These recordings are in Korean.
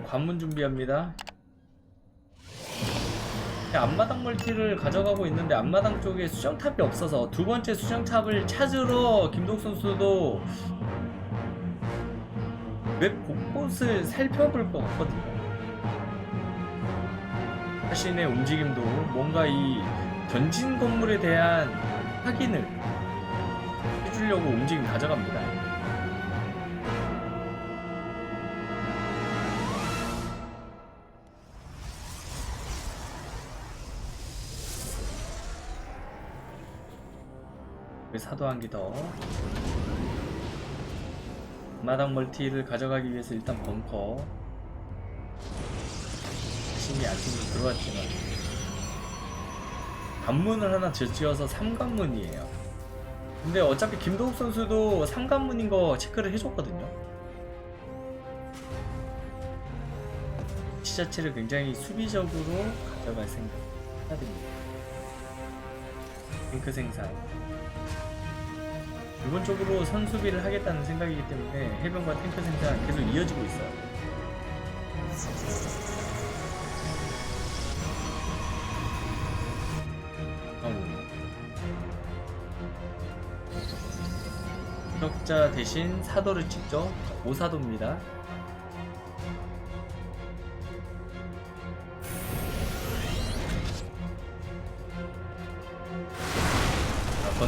또 관문 준비합니다. 앞마당 멀티를 가져가고 있는데 앞마당 쪽에 수정탑이 없어서 두 번째 수정탑을 찾으러 김동 선수도 웹 곳곳을 살펴볼 것 같거든요. 자신의 움직임도 뭔가 이 전진 건물에 대한 확인을 해주려고 움직임 가져갑니다. 사도 한개 더. 마당 멀티를 가져가기 위해서 일단 벙커. 신이 안쪽으로 들어왔지만 관문을 하나 지어서 3관문이에요. 근데 어차피 김도욱 선수도 3관문인 거 체크를 해줬거든요. 치 자체를 굉장히 수비적으로 가져갈 생각 해야 됩니다. 탱크 생산. 기본적으로 선수비를 하겠다는 생각이기 때문에 해병과 탱크 생산 계속 이어지고 있어요. 적자 대신 사도를 찍죠. 오사도입니다.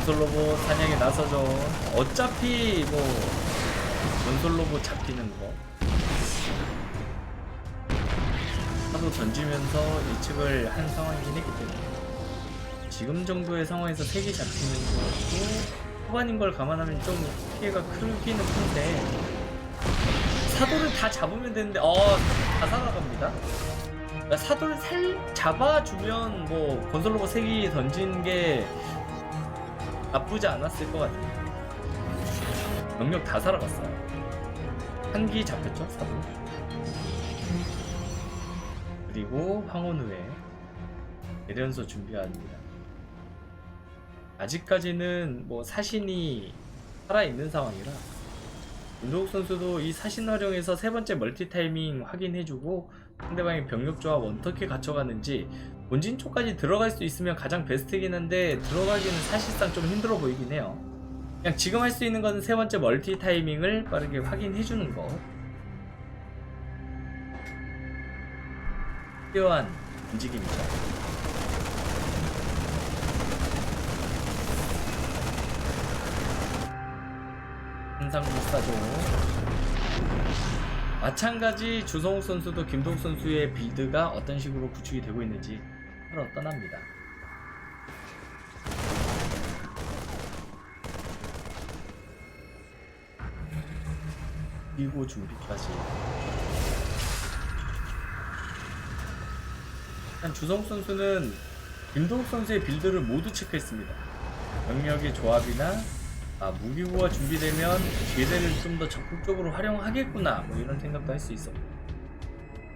건설 로봇 사냥에 나서죠. 어차피 뭐 건설 로봇 잡히는 거. 사도 던지면서 예측을 한 상황이긴 했기 때문에 지금 정도의 상황에서 3개 잡히는 것도 후반인 걸 감안하면 좀 피해가 크기는 큰데 사도를 다 잡으면 되는데 어다 살아갑니다 그러니까 사도를 살 잡아주면 뭐 건설 로봇 3개 던진 게 나쁘지 않았을 것 같아요. 영역 다 살아갔어요. 한기 잡혔죠 사도 그리고 황혼 후에 대련소 준비합니다. 아직까지는 뭐 사신이 살아있는 상황이라 윤도욱 선수도 이 사신 활용해서 세 번째 멀티 타이밍 확인해주고 상대방의 병력 조합 어떻게 갖춰가는지 본진 쪽까지 들어갈 수 있으면 가장 베스트긴 한데 들어가기는 사실상 좀 힘들어 보이긴 해요. 그냥 지금 할 수 있는 거는 세 번째 멀티 타이밍을 빠르게 확인해주는 거. 필요한 움직임이죠. 현상 불사조 마찬가지 주성욱 선수도 김동욱 선수의 빌드가 어떤 식으로 구축이 되고 있는지 하러 떠납니다. 그리고 준비까지. 일단 주성욱 선수는 김동욱 선수의 빌드를 모두 체크했습니다. 병력의 조합이나 아, 무기고가 준비되면 기회를 좀 더 적극적으로 활용하겠구나 뭐 이런 생각도 할 수 있었고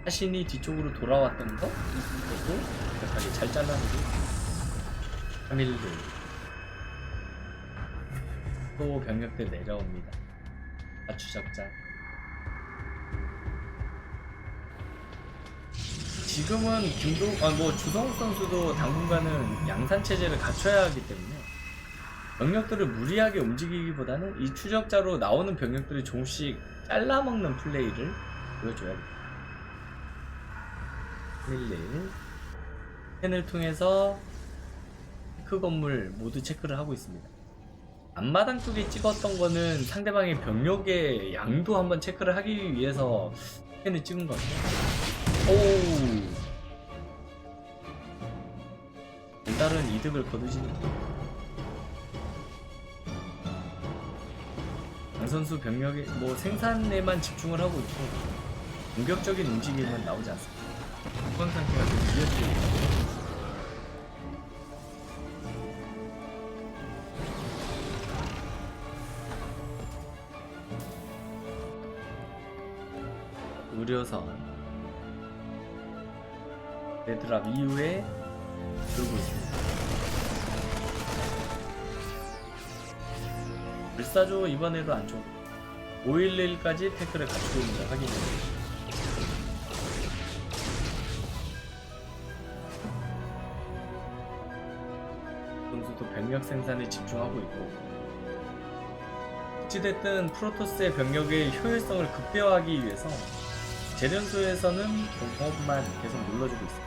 자신이 뒤쪽으로 돌아왔던 거? 그것도 완벽하게 잘 잘라내고 3일들 또 병력들 내려옵니다. 맞추적자 지금은 김동 아뭐 주성욱 선수도 당분간은 양산 체제를 갖춰야 하기 때문에 병력들을 무리하게 움직이기보다는 이 추적자로 나오는 병력들을 조금씩 잘라먹는 플레이를 보여줘야 돼 요. 11 펜을 통해서 크 건물 모두 체크를 하고 있습니다. 앞마당 쪽에 찍었던 거는 상대방의 병력의 양도 한번 체크를 하기 위해서 펜을 찍은 것 같아요. 오. 별다른 이득을 거두지는 양 선수 병력의 뭐 생산에만 집중을 하고 있고 공격적인 움직임은 나오지 않습니다. 후방 상태가 좀 이어지고 의료선. 레드랍 이후에 들고 있습니다. 불사조 이번에도 안쪽 511까지 태클을 갖추고 있는 걸 확인해요 병력 생산에 집중하고 있고 어찌됐든 프로토스의 병력의 효율성을 극대화하기 위해서 재련소에서는 공업만 계속 눌러주고 있습니다.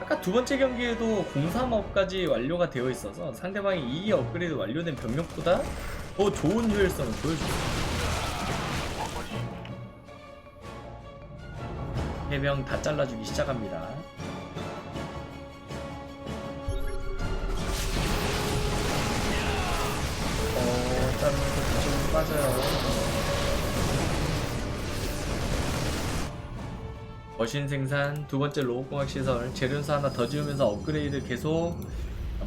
아까 두 번째 경기에도 공삼업까지 완료가 되어 있어서 상대방이 이 업그레이드 완료된 병력보다 더 좋은 효율성을 보여줬습니다. 해병 다 잘라주기 시작합니다. 빠져요. 머신 생산, 두 번째 로봇공학 시설, 재련소 하나 더 지으면서 업그레이드 계속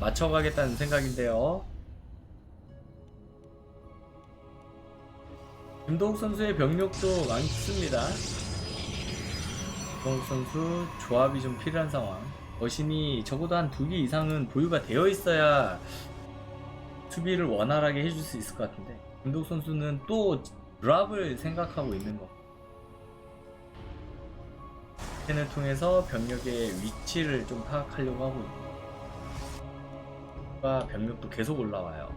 맞춰가겠다는 생각인데요. 김도욱 선수의 병력도 많습니다. 김도욱 선수 조합이 좀 필요한 상황. 머신이 적어도 한 두 개 이상은 보유가 되어 있어야 수비를 원활하게 해줄 수 있을 것 같은데 김도욱 선수는 또 드랍을 생각하고 있는 거. 펜을 통해서 병력의 위치를 좀 파악하려고 하고 있고 가 병력도 계속 올라와요.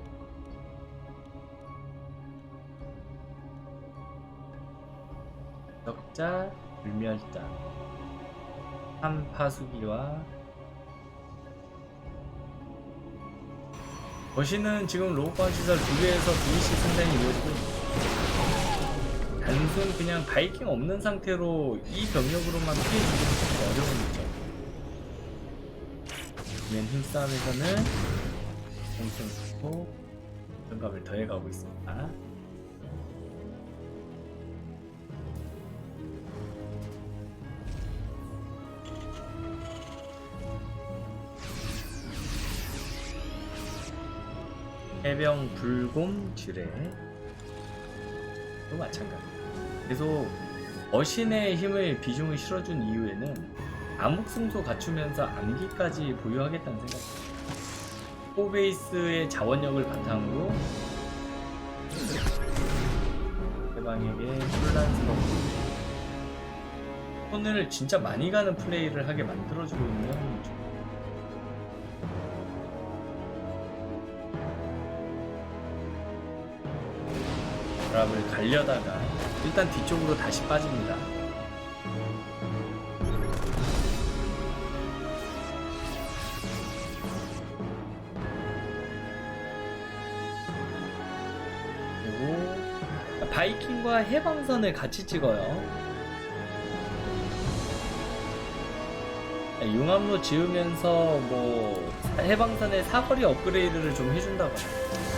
적자, 불멸자, 한파수기와 거시는 지금 로봇관 시설 두 개에서 분리식 생산이 있습니다. 단순 그냥 바이킹 없는 상태로 이 병력으로만 피해주기는 거죠. 맨 힘싸움에서는 공선수고 정감을 더해가고 있습니다. 해병 불곰 지뢰 또 마찬가지. 계속 어신의 힘을 비중을 실어준 이후에는 암흑승소 갖추면서 암기까지 보유하겠다는 생각입니다. 포베이스의 자원력을 바탕으로 대방에게 혼란스럽고 손을 진짜 많이 가는 플레이를 하게 만들어주고 있는 중- 드랍을 갈려다가 일단 뒤쪽으로 다시 빠집니다. 그리고 바이킹과 해방선을 같이 찍어요. 융합로 지으면서 뭐 해방선의 사거리 업그레이드를 좀 해준다거나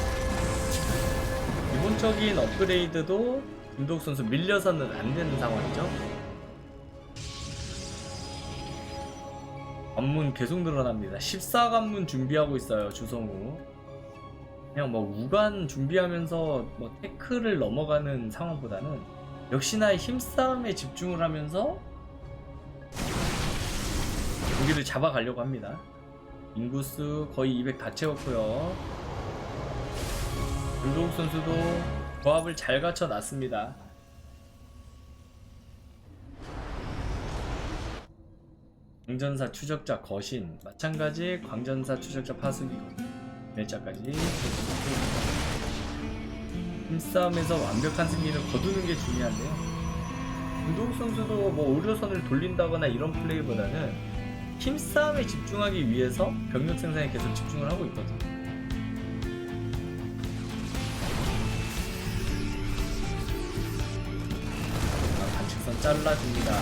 기본적인 업그레이드도 김도욱 선수 밀려서는 안 되는 상황이죠. 관문 계속 늘어납니다. 14관문 준비하고 있어요, 주성우. 그냥 뭐 우간 준비하면서 뭐 테크를 넘어가는 상황보다는 역시나 힘싸움에 집중을 하면서 여기를 잡아가려고 합니다. 인구수 거의 200 다 채웠고요. 김도욱 선수도 조합을 잘 갖춰 놨습니다. 광전사 추적자 거신 마찬가지 광전사 추적자 파수기 멸자까지 힘싸움에서 완벽한 승리를 거두는 게 중요한데요. 김도욱 선수도 뭐 의료선을 돌린다거나 이런 플레이보다는 힘싸움에 집중하기 위해서 병력 생산에 계속 집중을 하고 있거든요. 잘라줍니다.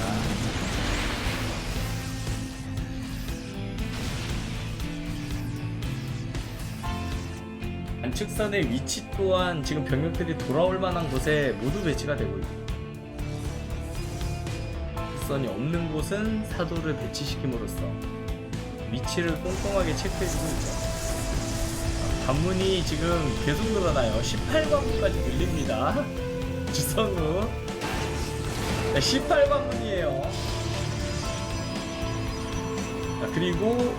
반칙선의 위치 또한 지금 병력들이 돌아올 만한 곳에 모두 배치가 되고 있고 선이 없는 곳은 사도를 배치시킴으로써 위치를 꼼꼼하게 체크해주고 있죠. 관문이 지금 계속 늘어나요. 18관문까지 늘립니다. 주성우. 네, 18관문이에요. 그리고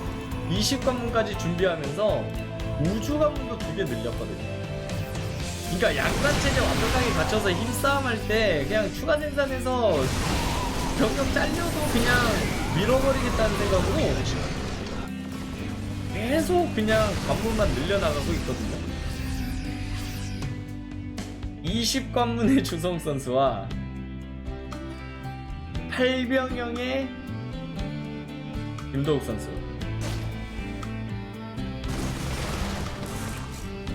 20관문까지 준비하면서 우주관문도 두 개 늘렸거든요. 그러니까 양산체제 완벽하게 갖춰서 힘싸움할 때 그냥 추가 생산해서 병력 잘려도 그냥 밀어버리겠다는 생각으로 계속 그냥 관문만 늘려나가고 있거든요. 20관문의 주성 선수와 8병형의 김도욱 선수.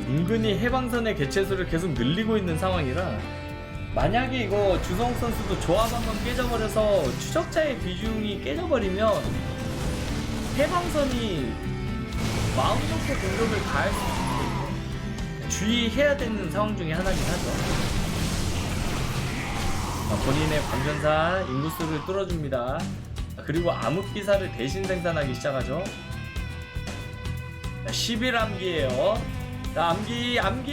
은근히 해방선의 개체수를 계속 늘리고 있는 상황이라 만약에 이거 주성 선수도 조합 한번 깨져버려서 추적자의 비중이 깨져버리면 해방선이 마음 놓고 공격을 가할 수 있거든요. 주의해야 되는 상황 중에 하나긴 하죠. 자, 본인의 광전사 인구수를 뚫어줍니다. 자, 그리고 암흑기사를 대신 생산하기 시작하죠. 자, 11암기예요. 자, 암기, 암기!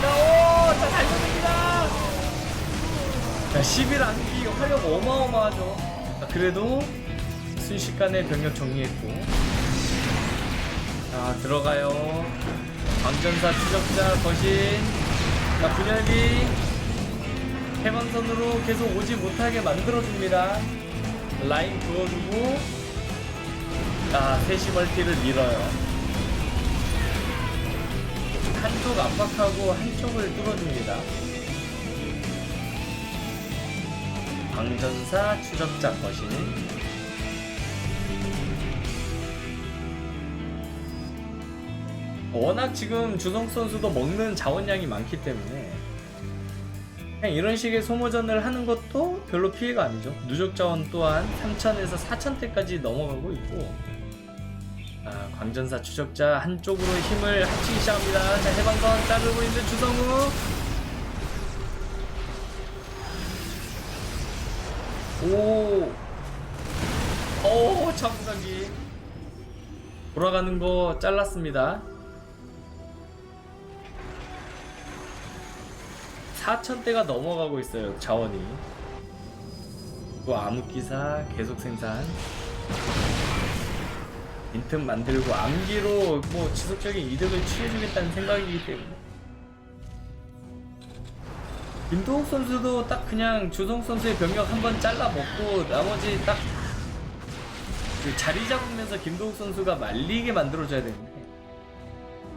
자, 오! 자, 달려듭니다! 자, 11암기 활력 어마어마하죠. 자, 그래도 순식간에 병력 정리했고. 자, 들어가요. 광전사 추적자 거신. 자, 분열기. 해방선으로 계속 오지 못하게 만들어줍니다. 라인 그어주고. 자, 세시 멀티를 밀어요. 한쪽 압박하고 한쪽을 뚫어줍니다. 광전사 추적자 거신. 워낙 지금 주성 선수도 먹는 자원량이 많기 때문에 그냥 이런 식의 소모전을 하는 것도 별로 피해가 아니죠. 누적 자원 또한 3천에서 4천 대까지 넘어가고 있고 아, 광전사 추적자 한쪽으로 힘을 합치기 시작합니다. 자, 해방선 자르고 있는 주성우. 오. 오, 참수단기. 돌아가는 거 잘랐습니다. 4천대가 넘어가고 있어요, 자원이. 또 암흑기사 계속 생산. 빈틈 만들고 암기로 뭐 지속적인 이득을 취해주겠다는 생각이기 때문에 김도욱 선수도 딱 그냥 주성 선수의 병력 한번 잘라 먹고 나머지 딱 그 자리 잡으면서 김도욱 선수가 말리게 만들어줘야 되는데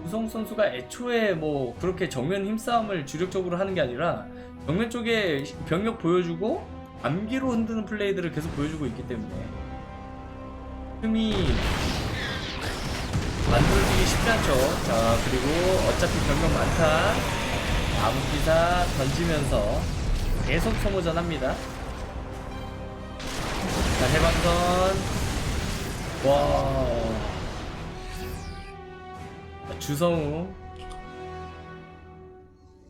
주성 선수가 애초에 뭐 그렇게 정면 힘싸움을 주력적으로 하는 게 아니라 정면 쪽에 병력 보여주고 암기로 흔드는 플레이들을 계속 보여주고 있기 때문에 틈이 만들어지기 쉽지 않죠. 자, 그리고 어차피 병력 많다. 암기사 던지면서 계속 소모전 합니다. 자, 해방선. 와. 자, 주성우.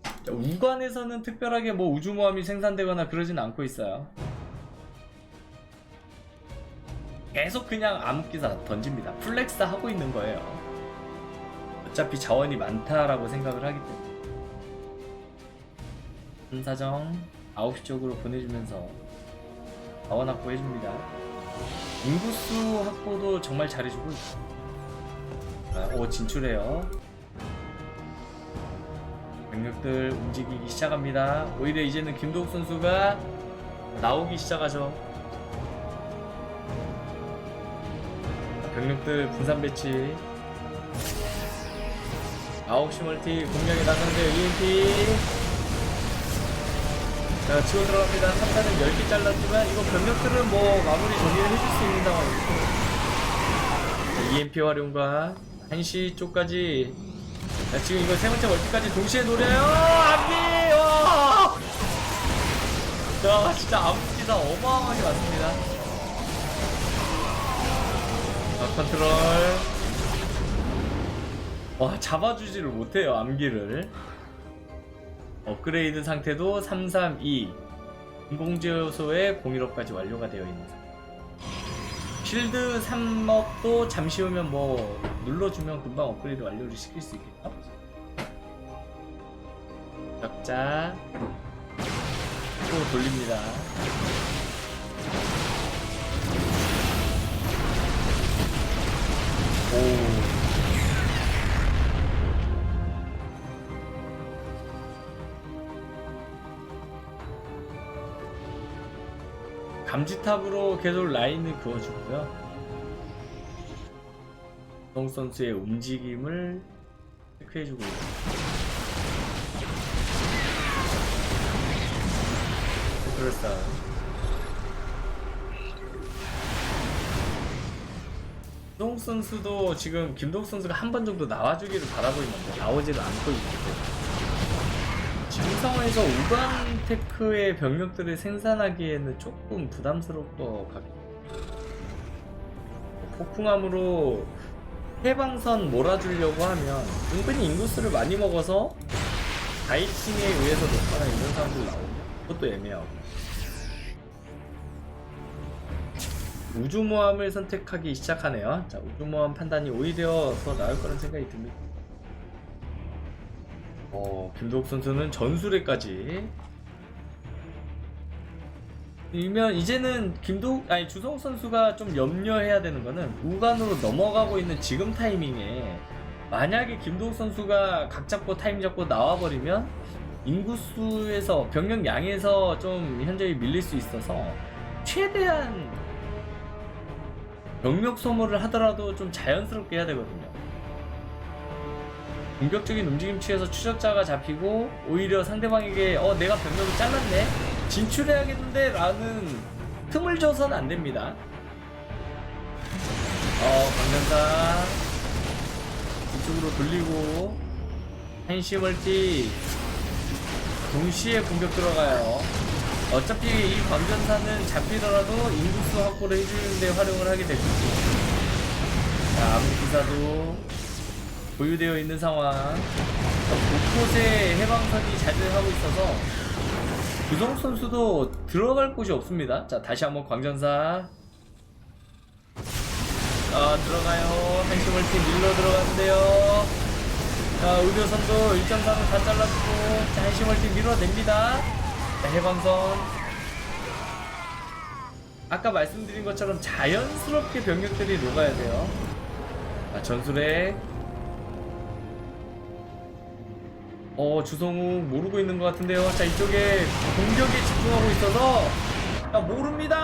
자, 우관에서는 특별하게 뭐 우주모함이 생산되거나 그러진 않고 있어요. 계속 그냥 암흑기사 던집니다. 플렉스 하고 있는 거예요. 어차피 자원이 많다라고 생각을 하기 때문에. 한사정 9시 쪽으로 보내주면서 자원 확보해줍니다. 인구수 확보도 정말 잘해주고 있어. 아, 오 진출해요. 병력들 움직이기 시작합니다. 오히려 이제는 김도욱 선수가 나오기 시작하죠. 병력들 분산 배치 9시 멀티 공략에 나섰는데 EMP 자 치고 들어갑니다 3탄은 10개 잘랐지만 이거 병력들은 뭐 마무리 정리를 해줄 수 있는 상황이고 자, EMP 활용과 1시 쪽까지 자 지금 이거 세 번째 멀티까지 동시에 노려요 와! 자 진짜 암기사 어마어마하게 많습니다 자, 컨트롤. 와, 잡아주지를 못해요, 암기를. 업그레이드 상태도 332. 인공지효소의 공일업까지 완료가 되어 있는 상태. 실드 3업도 잠시 후면 뭐 눌러주면 금방 업그레이드 완료를 시킬 수 있겠죠? 적자. 또 돌립니다. 오. 감지탑으로 계속 라인을 그어주고요. 성 선수의 움직임을 체크해주고 있습니다. 그럴싸. 김동욱 선수도 지금 김동욱 선수가 한 번 정도 나와주기를 바라고 있는데 나오지를 않고 있기 때문에 상황에서 우간 테크의 병력들을 생산하기에는 조금 부담스러울 것 같고 폭풍함으로 해방선 몰아주려고 하면 은근히 인구수를 많이 먹어서 다이팅에 의해서 녹화나 이런 사람들 나오면 그것도 애매하고. 우주모함을 선택하기 시작하네요. 자 우주모함 판단이 오히려 더 나을 거라는 생각이 듭니다 어 김도욱 선수는 전술에까지 이면 이제는 김도 아니 주성욱 선수가 좀 염려해야 되는 거는 우간으로 넘어가고 있는 지금 타이밍에 만약에 김도욱 선수가 각 잡고 타임 잡고 나와버리면 인구수에서 병력 양에서 좀 현저히 밀릴 수 있어서 최대한 병력 소모를 하더라도 좀 자연스럽게 해야 되거든요. 공격적인 움직임 취해서 추적자가 잡히고 오히려 상대방에게 어 내가 병력을 잘랐네? 진출해야겠는데? 라는 틈을 줘서는 안 됩니다. 어 강전사. 이쪽으로 돌리고 한시 멀티. 동시에 공격 들어가요. 어차피 이 광전사는 잡히더라도 인구수 확보를 해주는데 활용을 하게 되겠죠. 자 암기사도 보유되어 있는 상황. 곳곳에 해방선이 자리하고 있어서 구성 선수도 들어갈 곳이 없습니다. 자 다시 한번 광전사. 아 들어가요. 한시멀티 밀러 들어가는데요. 자 의료선도 1.3은 다 잘라주고 자 한시멀티 밀어냅니다. 자 해방선. 아까 말씀드린 것처럼 자연스럽게 병력들이 녹아야 돼요. 자 전술에 어 주성우 모르고 있는 것 같은데요. 자 이쪽에 공격에 집중하고 있어서 자 모릅니다.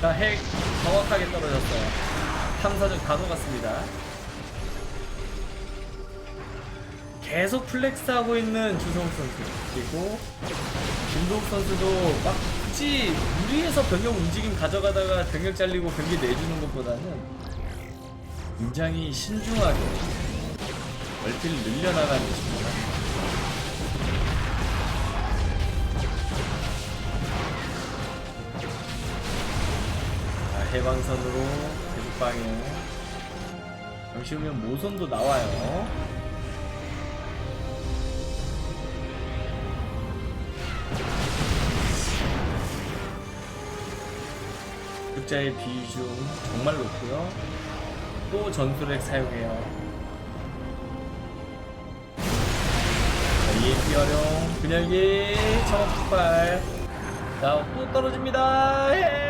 자핵 정확하게 떨어졌어요. 탐사정 다 녹았습니다. 계속 플렉스하고 있는 주성욱 선수 그리고 김도욱 선수도 막 굳이 무리해서 병력 움직임 가져가다가 병력 잘리고 경기 내주는 것보다는 굉장히 신중하게 멀티를 늘려나가는 것입니다. 자, 해방선으로 계속 방해. 잠시 후면 모선도 나와요. 흑자의 비중 정말 높고요. 또 전술핵 사용해요. 자, EMP 활용, 분열기, 청업 폭발. 자, 또 떨어집니다. 해!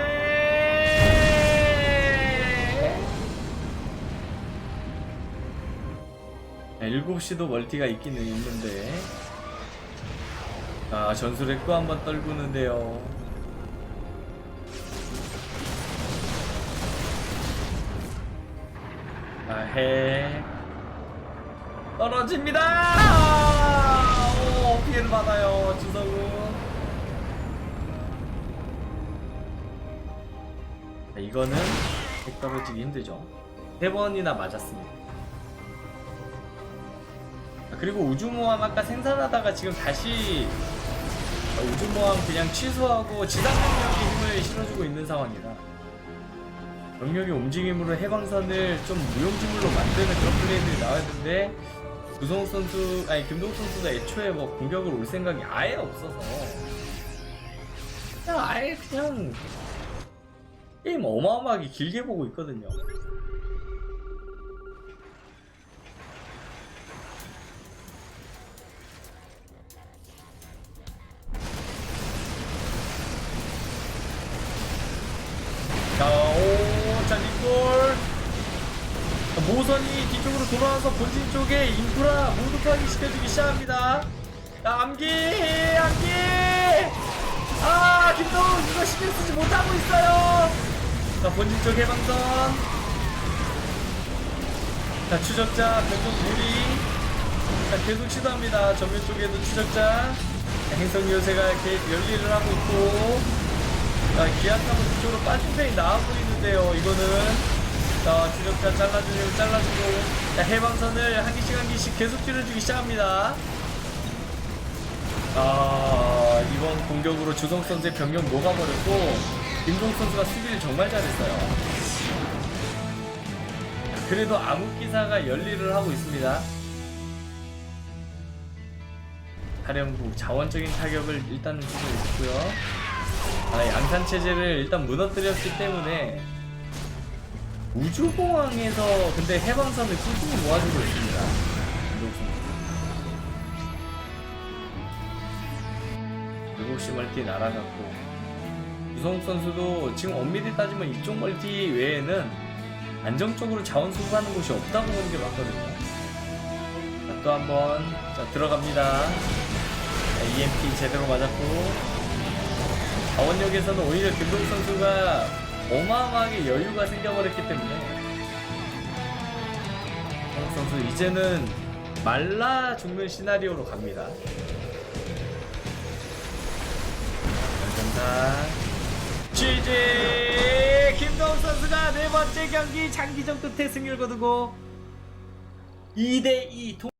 자, 7시도 멀티가 있기는 있는데. 아, 전술핵 또 한 번 떨구는데요. 해 떨어집니다. 오, 피해를 받아요, 주성우. 자, 이거는 핵 떨어지기 힘들죠. 세 번이나 맞았습니다. 아, 그리고 우주모함 아까 생산하다가 지금 다시 어, 우주모함 그냥 취소하고 지상 능력이 힘을 실어주고 있는 상황이라 병력의 움직임으로 해방선을 좀 무용지물로 만드는 그런 플레이들이 나와야 되는데 구성욱 선수 아니 김동욱 선수도 애초에 뭐 공격을 올 생각이 아예 없어서 그냥 아예 그냥 게임 어마어마하게 길게 보고 있거든요. 모선이 뒤쪽으로 돌아와서 본진 쪽에 인프라 모두 파괴시켜주기 시작합니다. 자, 암기, 암기. 아, 김동훈 이거 신경 쓰지 못하고 있어요. 자 본진 쪽 해방선 자 추적자 변동 무리 자 계속 시도합니다 전면 쪽에도 추적자 자, 행성 요새가 이렇게 열일을 하고 있고 자 기아탑은 그쪽으로 빠진 편이 나와 보이는데요 이거는 자 추적자 잘라주고 잘라주고 자 해방선을 한 개씩 한 개씩 계속 줄여주기 시작합니다 아 이번 공격으로 주성 선수의 병력 녹아버렸고 김동 선수가 수비를 정말 잘했어요. 그래도 암흑기사가 열일을 하고 있습니다. 하령국 자원적인 타격을 일단 주고 있고요. 아, 양산 체제를 일단 무너뜨렸기 때문에 우주공항에서 근데 해방선을 꾸준히 모아주고 있습니다. 7시 멀티 날아갔고. 유성욱 선수도 지금 엄밀히 따지면 이쪽 멀티 외에는 안정적으로 자원 수급하는 곳이 없다고 보는 게 맞거든요. 자, 또 한번 자, 들어갑니다. 자, EMP 제대로 맞았고. 자원력에서는 오히려 김동 선수가 어마어마하게 여유가 생겨버렸기 때문에 유성욱 선수 이제는 말라 죽는 시나리오로 갑니다 감사합니다. GG 김동훈 선수가 네 번째 경기 장기전 끝에 승리를 거두고 2대2 통